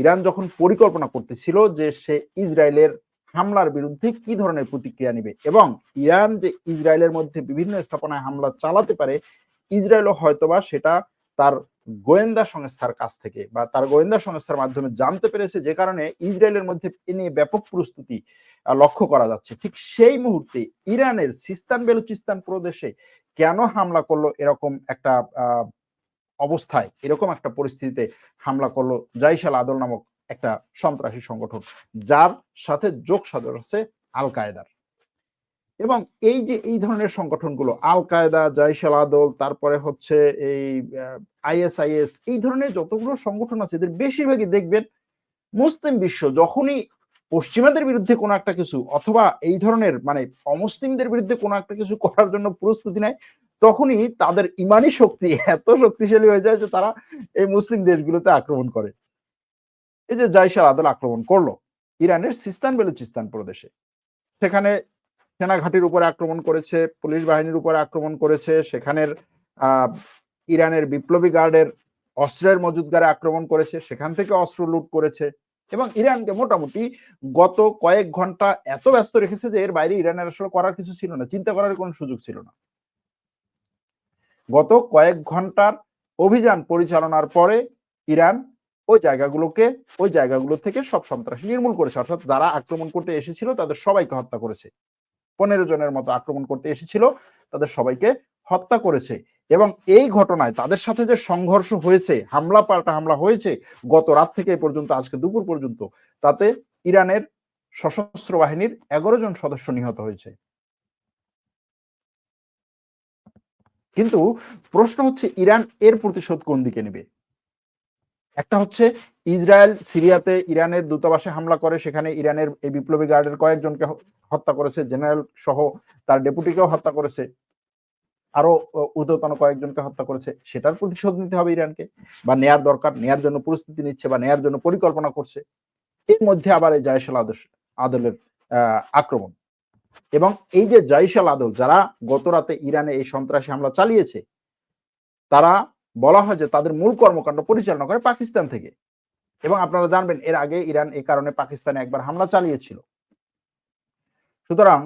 Iran যখন পরিকল্পনা করতেছিল যে সে ইসরায়েলের হামলার বিরুদ্ধে কি ধরনের প্রতিক্রিয়া নেবে এবং ইরান যে ইসরায়েলের মধ্যে বিভিন্ন স্থাপনায় হামলা চালাতে পারে, ইসরায়েলও হয়তোবা সেটা তার গোয়েন্দা সংস্থার কাছ থেকে বা তার গোয়েন্দা সংস্থার মাধ্যমে জানতে পেরেছে, যে কারণে ইসরায়েলের মধ্যে এ নিয়ে ব্যাপক প্রস্তুতি লক্ষ্য করা যাচ্ছে। ঠিক সেই মুহূর্তে ইরানের সিস্তান বেলুচিস্তান প্রদেশে কেন হামলা করল এরকম একটা অবস্থায় এরকম একটা পরিস্থিতিতে হামলা করল জাইশাল আদল নামক একটা সন্ত্রাসী সংগঠন, যার সাথে যোগ সাদর আছে আল কায়দার এবং এই যে, এই ধরনের সংগঠনগুলো আল কায়দা জাইশাল আদল, তারপরে হচ্ছে এই আইএসআইএস এই ধরনের যতগুলো সংগঠন আছে, এদের বেশিরভাগই দেখবেন মুসলিম বিশ্ব যখনই পশ্চিমাদের বিরুদ্ধে কোনো একটা কিছু, অথবা এই ধরনের মানে অমুসলিমদের বিরুদ্ধে কোনো একটা কিছু করার জন্য প্রস্তুতি নেয় তখনই তাদের ইমানি শক্তি এত শক্তিশালী হয়ে যায় যে তারা এই মুসলিম দেশগুলোতে আক্রমণ করে। এই যে জাইশাল আদল আক্রমণ করল, ইরানের সিস্তান বেলুচিস্তান প্রদেশে। সেখানে সেনা ঘাঁটির উপরে আক্রমণ করেছে, পুলিশ বাহিনীর উপরে আক্রমণ করেছে, সেখানের ইরানের বিপ্লবী গার্ডের অস্ত্রের মজুদগারে আক্রমণ করেছে, সেখান থেকে অস্ত্র লুট করেছে এবং ইরানকে মোটামুটি গত কয়েক ঘণ্টা এত ব্যস্ত রেখেছে যে এর বাইরে ইরানের আসলে করার কিছু ছিল না, চিন্তা করার কোনো সুযোগ ছিল না। গত কয়েক ঘণ্টার অভিযান পরিচালনার পরে ইরান ওই জায়গাগুলোকে, ওই জায়গাগুলো থেকে সব সন্ত্রাসী নির্মূল করেছে। অর্থাৎ যারা আক্রমণ করতে এসেছিল তাদের সবাইকে হত্যা করেছে। পনেরো জনের মতো আক্রমণ করতে এসেছিল, তাদের সবাইকে হত্যা করেছে। এবং এই ঘটনায় তাদের সাথে যে সংঘর্ষ হয়েছে, হামলা পাল্টা হামলা হয়েছে, গত রাত থেকে পর্যন্ত, আজকে দুপুর পর্যন্ত, তাতে ইরানের সশস্ত্র বাহিনীর এগারো জন সদস্য নিহত হয়েছে। কিন্তু প্রশ্ন হচ্ছে, ইরান এর প্রতিশোধ কোন দিকে নেবে? একটা হচ্ছে, ইসরায়েল সিরিয়াতে ইরানের দূতাবাসে হামলা করে, সেখানে ইরানের এই বিপ্লবী গার্ডের কয়েকজনকে হত্যা করেছে, জেনারেল সহ তার ডেপুটিকেও হত্যা করেছে আরও ঊর্ধ্বতন কয়েকজনকে হত্যা করেছে, সেটার প্রতিশোধ নিতে হবে ইরানকে, বা নেয়ার দরকার, নেয়ার জন্য প্রস্তুতি নিচ্ছে, বা নেয়ার জন্য পরিকল্পনা করছে, এর মধ্যে আবার এই জায়সাল আদর্শ আদলের আক্রমণ। এবং এই যে জাইশাল আদল, যারা গত রাতে ইরানে এই সন্ত্রাসী হামলা চালিয়েছে, তারা বলা হয় যে তাদের মূল কর্মকাণ্ড পরিচালনা করে পাকিস্তান থেকে। এবং আপনারা জানবেন, এর আগে ইরান এই কারণে পাকিস্তানে একবার হামলা চালিয়েছিল। সুতরাং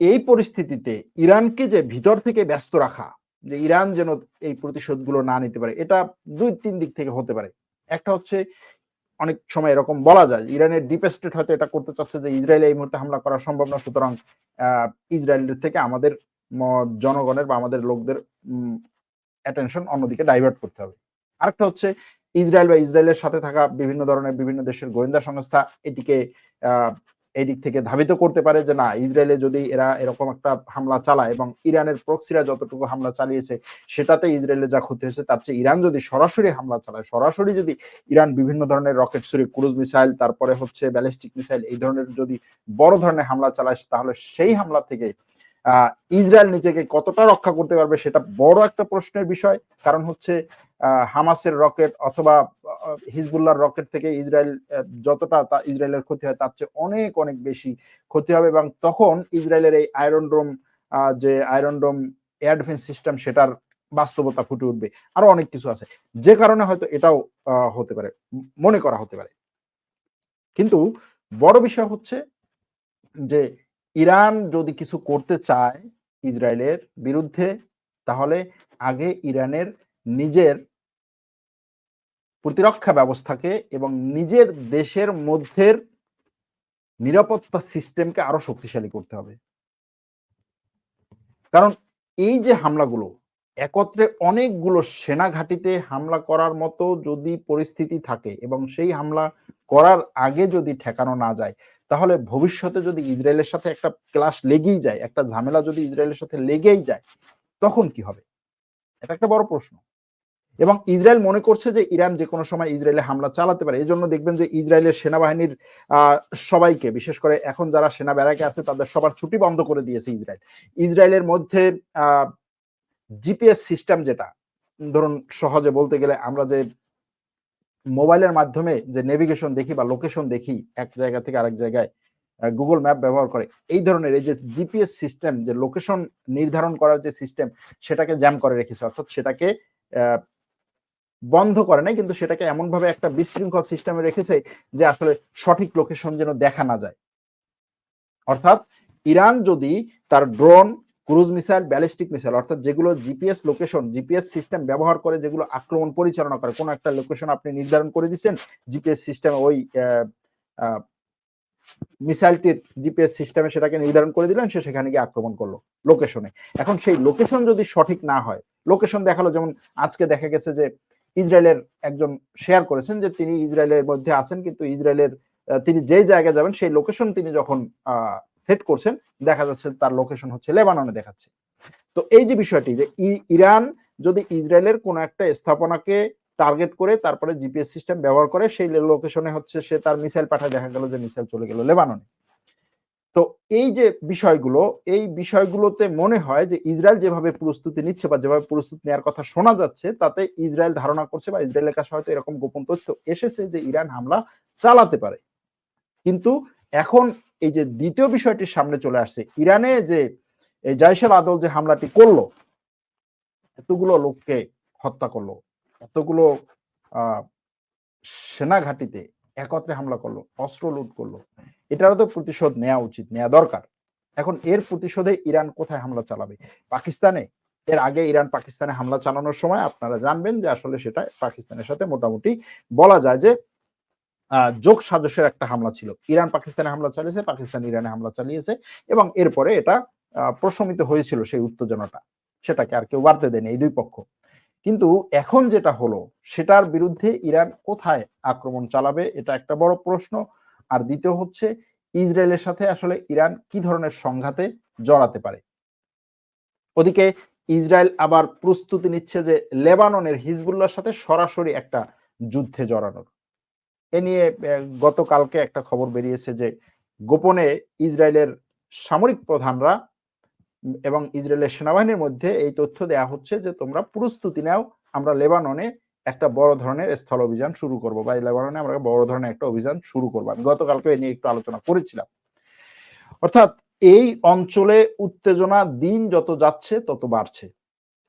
এই পরিস্থিতিতে ইরানকে যে ভিতর থেকে ব্যস্ত রাখা, যে ইরান যেন এই প্রতিশোধগুলো না নিতে পারে, এটা দুই তিন দিক থেকে হতে পারে। একটা হচ্ছে অনেক সময় এরকম বলা যায়, ইরানের ডিপ স্টেট হয়তো এটা করতে চাচ্ছে যে ইসরায়েলে এই মুহূর্তে হামলা করা সম্ভব না, সুতরাং ইসরায়েলের থেকে আমাদের জনগণের বা আমাদের লোকদের অ্যাটেনশন অন্যদিকে ডাইভার্ট করতে হবে। আরেকটা হচ্ছে, ইসরায়েল বা ইসরায়েলের সাথে থাকা বিভিন্ন ধরনের বিভিন্ন দেশের গোয়েন্দা সংস্থা এটিকে এই দিক থেকে ধাবিত করতে পারে যে না, ইসরায়েলে যদি এরা এরকম একটা হামলা চালায় এবং ইরানের প্রক্সিরা যতটুকু হামলা চালিয়েছে, সেটাতে ইসরায়েলের যা ক্ষতি হয়েছে, তার চেয়ে ইরান যদি সরাসরি হামলা চালায়, সরাসরি যদি ইরান বিভিন্ন ধরনের রকেট ছুরি ক্রুজ মিসাইল, তারপরে হচ্ছে ব্যালিস্টিক মিসাইল এই ধরনের যদি বড় ধরনের হামলা চালায়, তাহলে সেই হামলা থেকে ইসরায়েল নিজেকে কতটা রক্ষা করতে পারবে সেটা বড় একটা প্রশ্নের বিষয়। কারণ হচ্ছে হামাসের রকেট অথবা আহ, হিজবুল্লাহর রকেট থেকে ইসরায়েল যতটা তা ইসরায়েলের ক্ষতি হয় তার চেয়ে অনেক অনেক বেশি ক্ষতি হবে এবং তখন ইসরায়েলের এই আয়রন ডোম যে iron dome air defence system সেটার বাস্তবতা ফুটে উঠবে। আরও অনেক কিছু আছে। যে কারণে হয়তো এটাও হতে পারে মনে করা হতে পারে। কিন্তু বড় বিষয় হচ্ছে যে ইরান যদি কিছু করতে চায় ইসরায়েলের বিরুদ্ধে, তাহলে আগে ইরানের নিজের প্রতিরক্ষা ব্যবস্থাকে এবং নিজের দেশের মধ্যের নিরাপত্তা সিস্টেমকে আরও শক্তিশালী করতে হবে। কারণ এই যে হামলাগুলো, একত্রে অনেকগুলো সেনা ঘাঁটিতে হামলা করার মতো যদি পরিস্থিতি থাকে এবং সেই হামলা করার আগে যদি ঠেকানো না যায় তাহলে ভবিষ্যতে যদি ইসরায়েলের সাথে একটা ক্লাস লেগেই যায়, একটা ঝামেলা যদি ইসরায়েলের সাথে লেগেই যায়, তখন কি হবে? এটা একটা বড় প্রশ্ন। এবং ইসরায়েল মনে করছে যে ইরান যে কোনো সময় ইসরায়েলে হামলা চালাতে পারে। এই জন্য দেখবেন যে ইসরায়েলের সেনাবাহিনীর সবাইকে, বিশেষ করে এখন যারা সেনা ব্যারাকে আছে, তাদের সবার ছুটি বন্ধ করে দিয়েছে ইসরায়েল। ইসরায়েলের মধ্যে জিপিএস সিস্টেম যেটা, ধরুন সহজে বলতে গেলে আমরা যে মোবাইলের মাধ্যমে যে নেভিগেশন দেখি বা লোকেশন দেখি, এক জায়গা থেকে আরেক জায়গায় গুগল ম্যাপ ব্যবহার করে, এই ধরনের এই যে জিপিএস সিস্টেম যে লোকেশন নির্ধারণ করার যে সিস্টেম সেটাকে জ্যাম করে রেখেছে। অর্থাৎ সেটাকে বন্ধ করে নাই, কিন্তু সেটাকে এমন ভাবে একটা বিশৃঙ্খল সিস্টেমে রেখেছে যে আসলে সঠিক লোকেশন যেন দেখা না যায়। অর্থাৎ ইরান যদি তার drone cruise missile, ballistic missile, অর্থাৎ যেগুলো জিপিএস লোকেশন, জিপিএস সিস্টেম ব্যবহার করে যেগুলো আক্রমণ পরিচালনা করে। কোনো একটা লোকেশন আপনি নির্ধারণ করে দিচ্ছেন, জিপিএস সিস্টেম ওই মিসাইলটির জিপিএস সিস্টেমে সেটাকে নির্ধারণ করে দিলেন, সে সেখানে গিয়ে আক্রমণ করল লোকেশনে। এখন সেই লোকেশন যদি সঠিক না হয়, লোকেশন দেখাল, যেমন আজকে দেখা গেছে যে ইসরায়েলের একজন শেয়ার করেছেন যে তিনি ইসরায়েলের মধ্যে আছেন, কিন্তু ইসরায়েলের তিনি যেই জায়গায় যাবেন, সেই লোকেশন তিনি যখন সেট করছেন, দেখা যাচ্ছে তার লোকেশন হচ্ছে লেবাননে দেখাচ্ছে। তো এই যে বিষয়টি যে ইরান যদি ইসরায়েলের কোন একটা স্থাপনাকে টার্গেট করে, তারপরে জিপিএস সিস্টেম ব্যবহার করে, সেই লোকেশনে হচ্ছে সে তার মিসাইল পাঠায়, দেখা গেল যে মিসাইল চলে গেল লেবাননে। তো এই যে বিষয়গুলো, এই বিষয়গুলোতে মনে হয় যে ইসরায়েল যেভাবে প্রস্তুতি নিচ্ছে বা যেভাবে প্রস্তুতি নেওয়ার কথা শোনা যাচ্ছে, তাতে ইসরায়েল ধারণা করছে বা ইসরায়েলের কাছে হয়তো এরকম গোপন তথ্য এসেছে যে ইরান হামলা চালাতে পারে। কিন্তু এখন এই যে দ্বিতীয় বিষয়টির সামনে চলে আসছে, ইরানে যে এই জাইশেল আদল যে হামলাটি করল, এতগুলো লোককে হত্যা করল, এতগুলো সেনা ঘাটিতে একত্রে হামলা করল, অস্ত্র লুট করল, এটারও তো প্রতিশোধ নেওয়া উচিত নেওয়া দরকার। এখন এর প্রতিশোধে ইরান কোথায় হামলা চালাবে? পাকিস্তানে? এর আগে ইরান পাকিস্তানে হামলা চালানোর সময় আপনারা জানবেন যে আসলে সেটা পাকিস্তানের সাথে মোটামুটি বলা যায় যে যোগ সাজসের একটা হামলা ছিল। ইরান পাকিস্তানে হামলা চালিয়েছে, পাকিস্তান ইরানে হামলা চালিয়েছে এবং এরপরে এটা প্রশমিত হয়েছিল সেই উত্তেজনাটা। সেটাকে আর কেউ বাড়তে দেয়নি এই দুই পক্ষ। কিন্তু এখন যেটা হলো, সেটার বিরুদ্ধে ইরান কোথায় আক্রমণ চালাবে, এটা একটা বড় প্রশ্ন। আর দ্বিতীয় হচ্ছে, ইসরায়েলের সাথে আসলে ইরান কি ধরনের সংঘাতে জড়াতে পারে? ওদিকে ইসরায়েল আবার প্রস্তুতি নিচ্ছে যে লেবাননের হিজবুল্লার সাথে সরাসরি একটা যুদ্ধে জড়ানোর। এ নিয়ে গতকালকে একটা খবর বেরিয়েছে যে গোপনে ইসরায়েলের সামরিক প্রধানরা এবং ইসরায়েলের সেনাবাহিনীর মধ্যে এই তথ্য দেয়া হচ্ছে যে তোমরা প্রস্তুতি নাও, আমরা লেবাননে একটা বড় ধরনের স্থল অভিযান শুরু করব বা লেবাননে আমরা বড় ধরনের একটা অভিযান শুরু করব। আমি গতকালকে এ নিয়ে একটু আলোচনা করেছিলাম। অর্থাৎ এই অঞ্চলে উত্তেজনা দিন যত যাচ্ছে তত বাড়ছে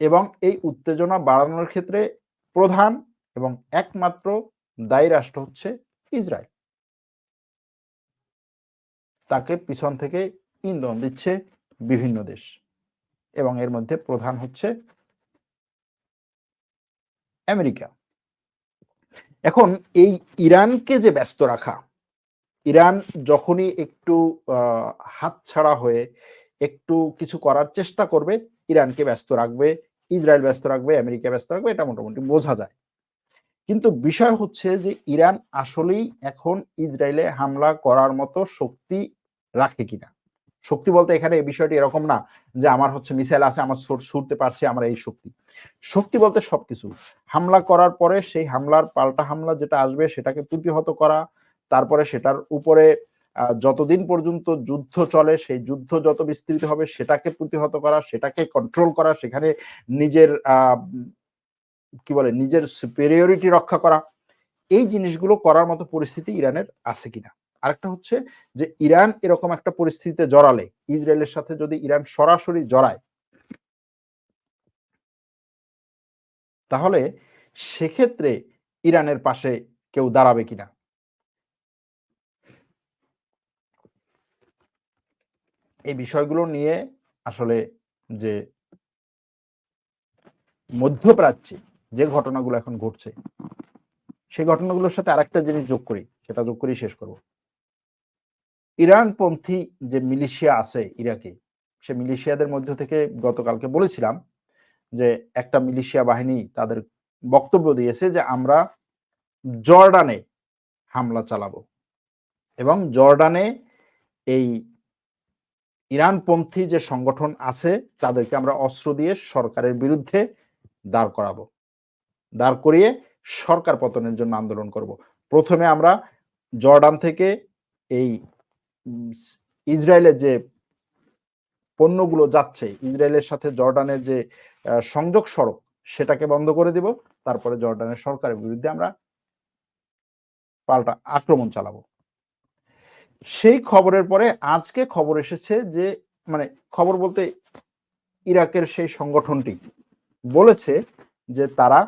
এবং এই উত্তেজনা বাড়ানোর ক্ষেত্রে প্রধান এবং একমাত্র দায়ী রাষ্ট্র হচ্ছে ইসরায়েল। তাকে পিছন থেকে ইন্ধন দিচ্ছে বিভিন্ন দেশ এবং এর মধ্যে প্রধান হচ্ছে আমেরিকা। এখন এই ইরানকে যে ব্যস্ত রাখা, ইরান যখনই একটু হাত ছাড়া হয়ে একটু কিছু করার চেষ্টা করবে, ইরানকে ব্যস্ত রাখবে, ইসরায়েল ব্যস্ত রাখবে, আমেরিকা ব্যস্ত রাখবে, এটা মোটামুটি বোঝা যায়। কিন্তু বিষয় হচ্ছে যে ইরান আসলেই এখন ইসরায়েলে হামলা করার মতো শক্তি রাখে কিনা? শক্তি বলতে এখানে এই বিষয়টি এরকম না যে আমার হচ্ছে মিসাইল আছে, আমার ছুটতে পারছে, আমার এই শক্তি। শক্তি বলতে সবকিছু। হামলা করার পরে সেই হামলার পাল্টা হামলা যেটা আসবে সেটাকে প্রতিহত করা, তারপরে সেটার উপরে যতদিন পর্যন্ত যুদ্ধ চলে, সেই যুদ্ধ যত বিস্তৃত হবে সেটাকে প্রতিহত করা, সেটাকে কন্ট্রোল করা, সেখানে নিজের কি বলে, নিজের সুপেরিয়রিটি রক্ষা করা। এই জিনিসগুলো করার মতো পরিস্থিতি ইরানের আছে কিনা। আরেকটা হচ্ছে যে, ইরান এরকম একটা পরিস্থিতিতে জড়ালে, ইসরায়েলের সাথে যদি ইরান সরাসরি জড়ায়, তাহলে সেক্ষেত্রে ইরানের পাশে কেউ দাঁড়াবে কিনা। এই বিষয়গুলো নিয়ে আসলে যে মধ্যপ্রাচ্যে যে ঘটনাগুলো এখন ঘটছে, সেই ঘটনাগুলোর সাথে আরেকটা জিনিস যোগ করি, সেটা যোগ করেই শেষ করব। ইরানপন্থী যে মিলিশিয়া আছে ইরাকে, সে মিলিশিয়াদের মধ্য থেকে গতকালকে বলেছিলাম যে একটা মিলিশিয়া বাহিনী তাদের বক্তব্য দিয়েছে যে আমরা জর্ডানে হামলা চালাবো এবং জর্ডানে এই ইরানপন্থী যে সংগঠন আছে তাদেরকে আমরা অস্ত্র দিয়ে সরকারের বিরুদ্ধে দাঁড় করাবো। দাঁড় করিয়ে সরকার পতনের জন্য আন্দোলন করব। প্রথমে আমরা জর্ডান থেকে এই ইসরায়েলের যে পণ্যগুলো যাচ্ছে, ইসরায়েলের সাথে জর্ডানের যে সংযোগ সড়ক, সেটাকে বন্ধ করে দিব। তারপরে জর্ডানের সরকারের বিরুদ্ধে আমরা পাল্টা আক্রমণ চালাবো। সেই খবরের পরে আজকে খবর এসেছে যে মানে খবর বলতে ইরাকের সেই সংগঠনটি বলেছে যে তারা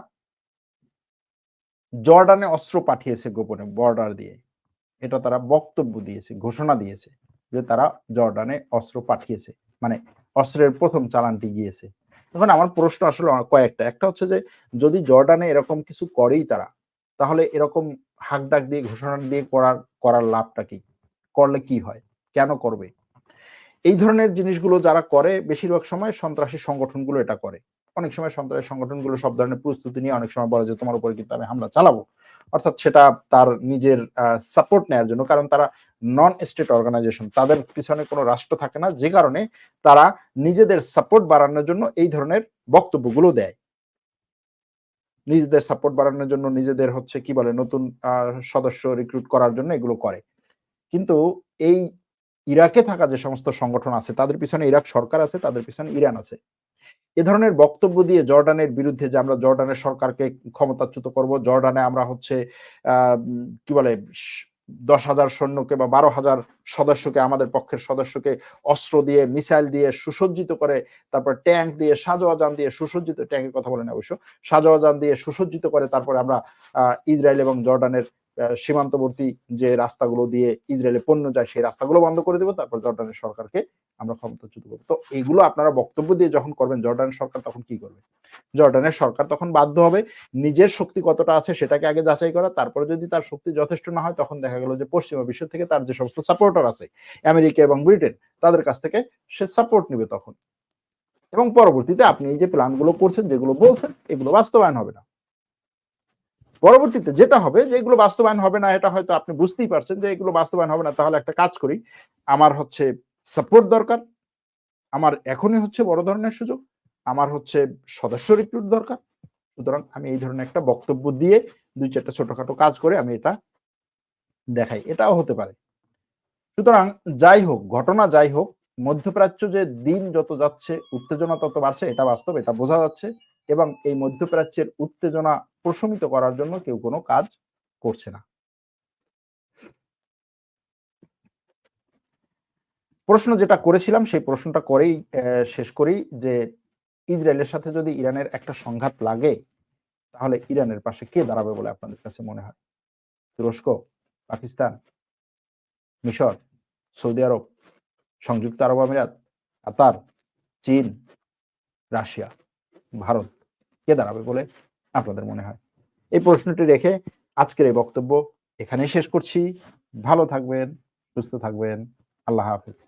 জর্ডানে অস্ত্র পাঠিয়েছে গোপনে, বর্ডার দিয়ে। এটা তারা বক্তব্য দিয়েছে, ঘোষণা দিয়েছে যে তারা জর্ডানে অস্ত্র পাঠিয়েছে। মানে অস্ত্রের প্রথম চালানটি গিয়েছে। এখন আমার প্রশ্ন আসলে কয়েকটা। একটা হচ্ছে যে, যদি জর্ডানে এরকম কিছু করেই তারা, তাহলে এরকম হাক ডাক দিয়ে, ঘোষণা দিয়ে করার করার লাভটা কি? করলে কি হয়? কেন করবে? এই ধরনের জিনিসগুলো যারা করে, বেশিরভাগ সময় সন্ত্রাসী সংগঠনগুলো এটা করে। অনেক সময় সন্ত্রাসী সংগঠনগুলো সব ধরনের প্রস্তুতি নিয়ে অনেক সময় বলে যে তোমার উপরে কিন্তু আমি হামলা চালাবো। অর্থাৎ সেটা তার নিজের সাপোর্ট নেওয়ার জন্য। কারণ তারা নন স্টেট অর্গানাইজেশন তাদের পিছনে কোনো রাষ্ট্র থাকে না। যে কারণে তারা নিজেদের সাপোর্ট বাড়ানোর জন্য এই ধরনের বক্তব্যগুলো দেয়। নিজেদের সাপোর্ট বাড়ানোর জন্য নিজেদের হচ্ছে কি বলে, নতুন সদস্য রিক্রুট করার জন্য এগুলো করে। কিন্তু এই ইরাকে থাকা যে সমস্ত সংগঠন আছে, তাদের পিছনে ইরাক সরকার আছে, তাদের পিছনে ইরান আছে। এ ধরনের বক্তব্য দিয়ে জর্ডানের বিরুদ্ধে যে আমরা জর্ডানের সরকারকে ক্ষমতাচ্যুত করব, জর্ডানে আমরা হচ্ছে কি বলে দশ হাজার সৈন্যকে বা বারো হাজার সদস্যকে, আমাদের পক্ষের সদস্যকে অস্ত্র দিয়ে, মিসাইল দিয়ে সুসজ্জিত করে, তারপর ট্যাঙ্ক দিয়ে, সাজোয়াজান দিয়ে সুসজ্জিত, ট্যাঙ্কের কথা বলেন অবশ্য, সাজোয়াজান দিয়ে সুসজ্জিত করে, তারপরে আমরা ইসরায়েল এবং জর্ডানের সীমান্তবর্তী যে রাস্তাগুলো দিয়ে ইসরায়েলে পণ্য যায়, সেই রাস্তাগুলো বন্ধ করে দেবো, তারপর জর্ডানের সরকারকে আমরা ক্ষমতাচ্যুত করব। তো এগুলো আপনারা বক্তব্য দিয়ে যখন করবেন জর্ডানের সরকার তখন কি করবে? জর্ডানের সরকার তখন বাধ্য হবে নিজের শক্তি কতটা আছে সেটাকে আগে যাচাই করা, তারপরে যদি তার শক্তি যথেষ্ট না হয় তখন দেখা গেল যে পশ্চিমা বিশ্ব থেকে তার যে সমস্ত সাপোর্টার আছে, আমেরিকা এবং ব্রিটেন, তাদের কাছ থেকে সে সাপোর্ট নেবে তখন। এবং পরবর্তীতে আপনি এই যে প্ল্যানগুলো করছেন, যেগুলো বলছেন, এগুলো বাস্তবায়ন হবে না। পরবর্তীতে যেটা হবে যে এগুলো বাস্তবায়ন হবে না, এটা হয়তো আপনি বুঝতেই পারছেন যে এগুলো বাস্তবায়ন হবে না, তাহলে একটা কাজ করি। আমার হচ্ছে সাপোর্ট দরকার, আমার এখনই হচ্ছে বড় ধরনের সুযোগ, আমার হচ্ছে সদস্য রিক্রুট দরকার। সুতরাং আমি এই ধরনের একটা বক্তব্য দিয়ে দুই চারটা ছোটখাটো কাজ করে আমি এটা দেখাই। এটাও হতে পারে। সুতরাং যাই হোক, ঘটনা যাই হোক, মধ্যপ্রাচ্য যে দিন যত যাচ্ছে, উত্তেজনা তত বাড়ছে, এটা বাস্তব, এটা বোঝা যাচ্ছে। এবং এই মধ্যপ্রাচ্যের উত্তেজনা প্রশমিত করার জন্য কেউ কোনো কাজ করছে না। প্রশ্ন যেটা করেছিলাম, সেই প্রশ্নটা করেই শেষ করি যে, ইসরায়েলের সাথে যদি ইরানের একটা সংঘাত লাগে, তাহলে ইরানের পাশে কে দাঁড়াবে বলে আপনাদের কাছে মনে হয়? তুরস্ক, পাকিস্তান, মিশর, সৌদি আরব, সংযুক্ত আরব আমিরাত, কাতার, চীন, রাশিয়া, ভারত কে দাঁড়াবে বলে আপনাদের মনে হয়? এই প্রশ্নটি রেখে আজকের এই বক্তব্য এখানেই শেষ করছি। ভালো থাকবেন, সুস্থ থাকবেন। আল্লাহ হাফিজ।